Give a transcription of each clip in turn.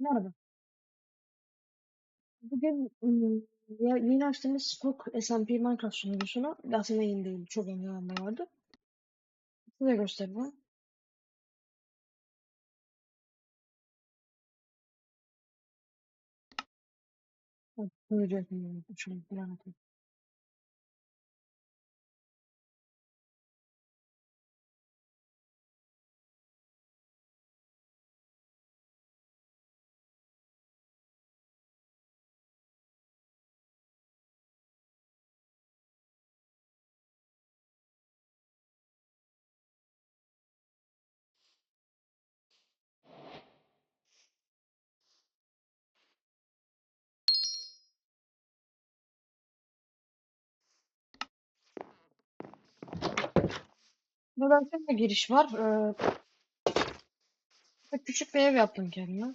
Merhaba. Bugün yeni açtığımız Spock SMP Minecraft sunucusuna aslında yeni değil, çok önceden vardı. Size göstereyim. Evet, sunucu yapayım. Şunu bir anlatayım. Burada bir giriş var. Ee, küçük bir ev yaptım kendime.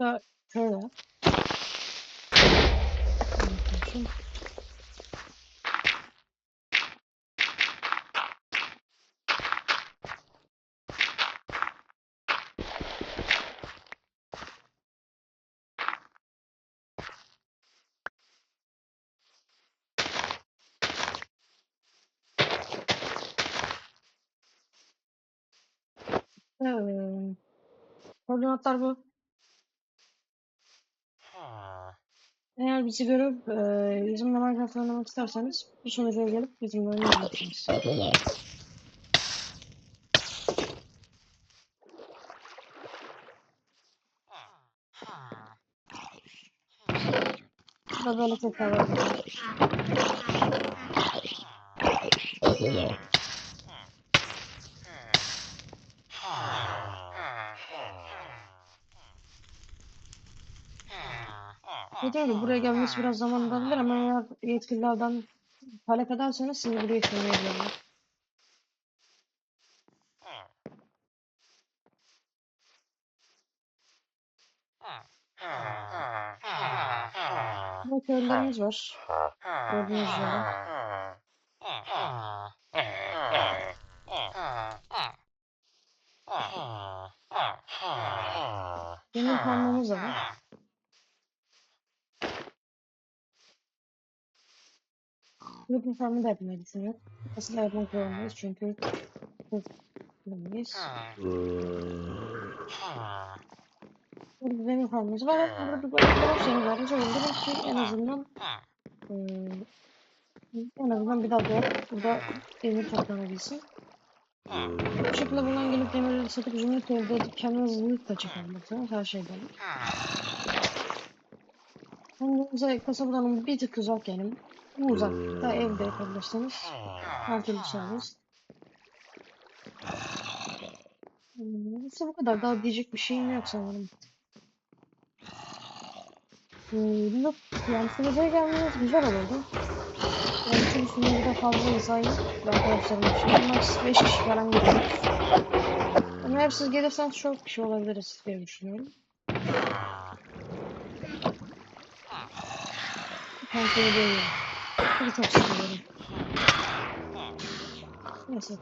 Da şöyle. Ee, koordinatlar bu. Eğer bizi görüp e, bizimle Minecraft oynamak isterseniz bu sunucuya gelip bizimle oynayabilirsiniz. Burada böyle tekrar gibi buraya gelmesi biraz zaman alabilir ama eğer yetkililerden talep ederseniz sizi buraya çağırabilirler. Burada köylülerimiz var. Gördüğünüz üzere. Demir farmımız da var. Creeper farmı da düşünüyorum. Aslında yapmak zorundayız çünkü kullanmayız. Burada bir demir farmımız var. Burada bir böyle bir şey var. Söyleyeyim ki en azından eee, en azından bir daha burada demir toplanabilsin. Bu şekilde bundan gelip demirleri satıp zümrüt elde edip kendinize zümrüt de çıkarmışsınız her şeyden. Kendinize kasabadan bir tık uzak yani. Bu uzaklıkta evde yapabilirsiniz. Her türlü İşte bu kadar. Daha diyecek bir şeyim yok sanırım. Hmm, yok. Yani sürece gelmeniz güzel olurdu. Yani çünkü sunucuda fazla insan. Arkadaşlarım için. Bunlar 5 kişi falan geliyoruz. Ama eğer siz gelirseniz çok kişi olabiliriz diye düşünüyorum. Kontrol ediyorum. Çünkü çok sıkılıyorum. Neyse.